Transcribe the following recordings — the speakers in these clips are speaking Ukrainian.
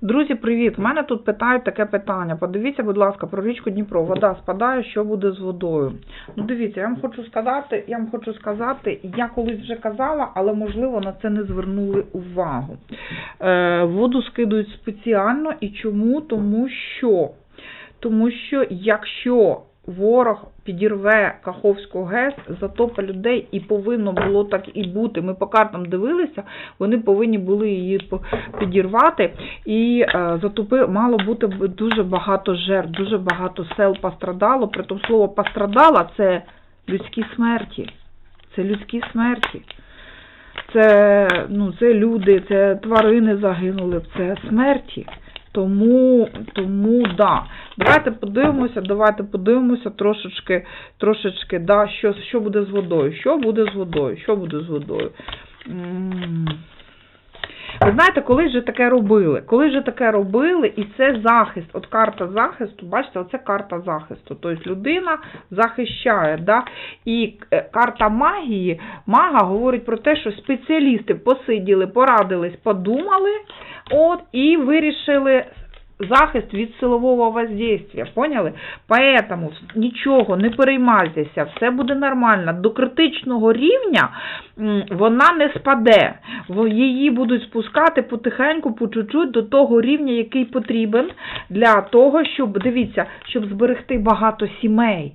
Друзі, привіт! У мене тут питають таке питання. Подивіться, будь ласка, про річку Дніпро. Вода спадає, що буде з водою? Ну, дивіться, я вам хочу сказати, я вам хочу сказати, я колись вже казала, але можливо на це не звернули увагу. Е, воду скидують спеціально і чому? Тому що, тому що якщо ворог підірве Каховську ГЕС, затопа людей і повинно було так і бути. Ми по картам дивилися, вони повинні були її підірвати, і е, затопи мало бути дуже багато жертв, дуже багато сел пострадало. Притом слово пострадала це людські смерті. Це людські смерті. Це, ну, це люди, це тварини загинули, це смерті. Тому, тому да. Давайте подивимося, давайте подивимося трошечки, трошечки, да, що, що буде з водою. Що буде з водою? Що буде з водою? Ви знаєте, коли ж таке робили? Коли ж таке робили, і це захист, от карта захисту, бачите, оце карта захисту. Тобто людина захищає. Да? І е, карта магії, мага говорить про те, що спеціалісти посиділи, порадились, подумали, от, і вирішили захист від силового воздействия, поняли? Поэтому нічого, не переймайтеся, все буде нормально. До критичного рівня вона не спаде. Її будуть спускати потихеньку, по чуть-чуть до того рівня, який потрібен для того, щоб, дивіться, щоб зберегти багато сімей.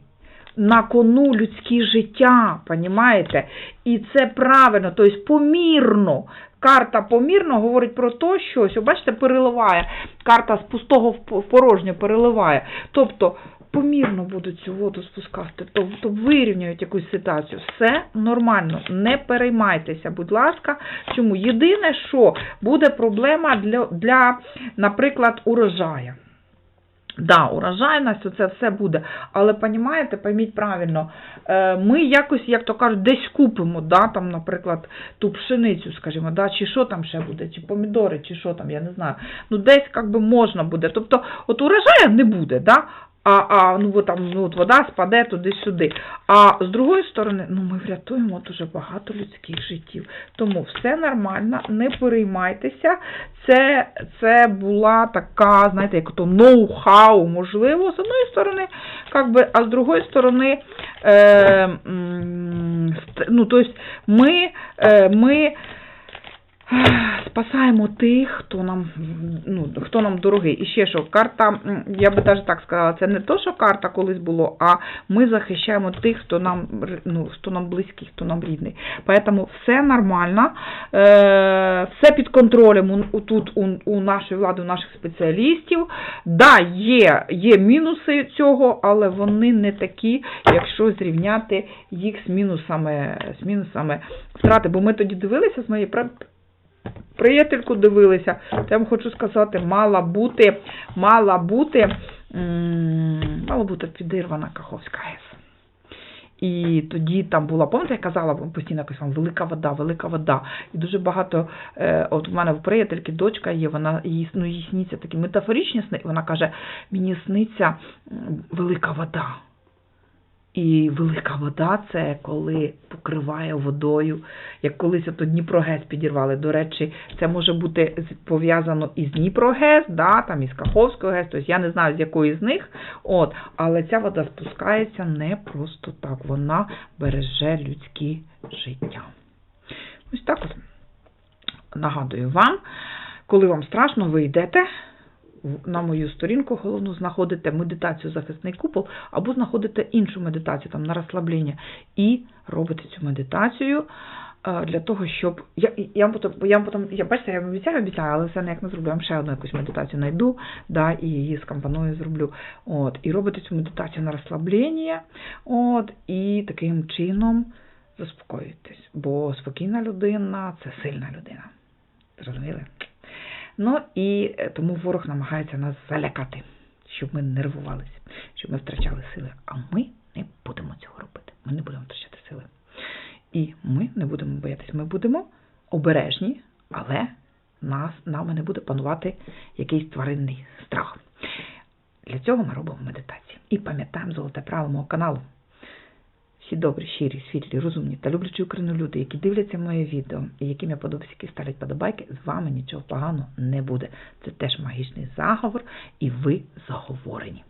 На кону людські життя, понімаєте? І це правильно, тобто помірно. Карта помірно говорить про те, що, ось, бачите, переливає. Карта з пустого в по- порожнє переливає. Тобто помірно будуть цю воду спускати, тобто вирівняють якусь ситуацію. Все нормально, не переймайтеся, будь ласка. Чому? Єдине, що буде проблема для, для наприклад, урожаю. Да, урожайність, це все буде. Але понімаєте, пойміть правильно, е, ми якось, як то кажуть, десь купимо, да, там, наприклад, ту пшеницю, скажімо, да, чи що там ще буде, чи помідори, чи що там, я не знаю. Ну, десь як би можна буде. Тобто, от урожаю не буде, да, а, а ну, от, там, ну, от вода спаде туди-сюди. А з другої сторони, ну, ми врятуємо дуже багато людських життів. Тому все нормально, не переймайтеся. Це, це була така, знаєте, як то ноу-хау, можливо, з одної сторони, как би, а з другої сторони, е, ну, тобто ми, е, ми спасаємо тих, хто нам, ну, хто нам дорогий. І ще що, карта, я би навіть так сказала, це не то, що карта колись було, а ми захищаємо тих, хто нам, ну, хто нам близький, хто нам рідний. Поэтому все нормально, е, все під контролем у, тут у, у нашої влади, у наших спеціалістів. Да, є, є мінуси цього, але вони не такі, якщо зрівняти їх з мінусами, з мінусами втрати. Бо ми тоді дивилися з пра- приятельку дивилися, то я вам хочу сказати, мала бути, мала бути, мала бути підірвана Каховська ГЕС. І тоді там була, пам'ятаєте, я казала постійно якось вам велика вода, велика вода. І дуже багато, е, от у мене в приятельки дочка є, вона їй, ну, їй сніться такі метафоричні сни, вона каже, мені сниться велика вода. І велика вода це коли покриває водою, як колись ото Дніпрогес підірвали. До речі, це може бути пов'язано із Дніпрогес, да, там із Каховською ГЕС, тобто я не знаю з якої з них, от, але ця вода спускається не просто так, вона береже людські життя. Ось так от. Нагадую вам, коли вам страшно, ви йдете на мою сторінку головну, знаходите медитацію захисний купол, або знаходите іншу медитацію там на розслаблення і робите цю медитацію е, для того, щоб. Я, я, потім, я, потім, я бачите, я вам обіцяю, обіцяю, але все ніяк не зроблю. Я вам ще одну якусь медитацію знайду, да, і її з компаною зроблю. От, і робите цю медитацію на розслаблення, от, і таким чином заспокоюєтесь. Бо спокійна людина це сильна людина. Зрозуміли? Ну і е, тому ворог намагається нас залякати, щоб ми нервувалися, щоб ми втрачали сили. А ми не будемо цього робити. Ми не будемо втрачати сили. І ми не будемо боятися. Ми будемо обережні, але нас, нами не буде панувати якийсь тваринний страх. Для цього ми робимо медитації. І пам'ятаємо золоте правило мого каналу. Всі добрі, щирі, світлі, розумні та люблячі Україну люди, які дивляться моє відео і яким я подобаюся, які ставлять подобайки, з вами нічого поганого не буде. Це теж магічний заговор, і ви заговорені.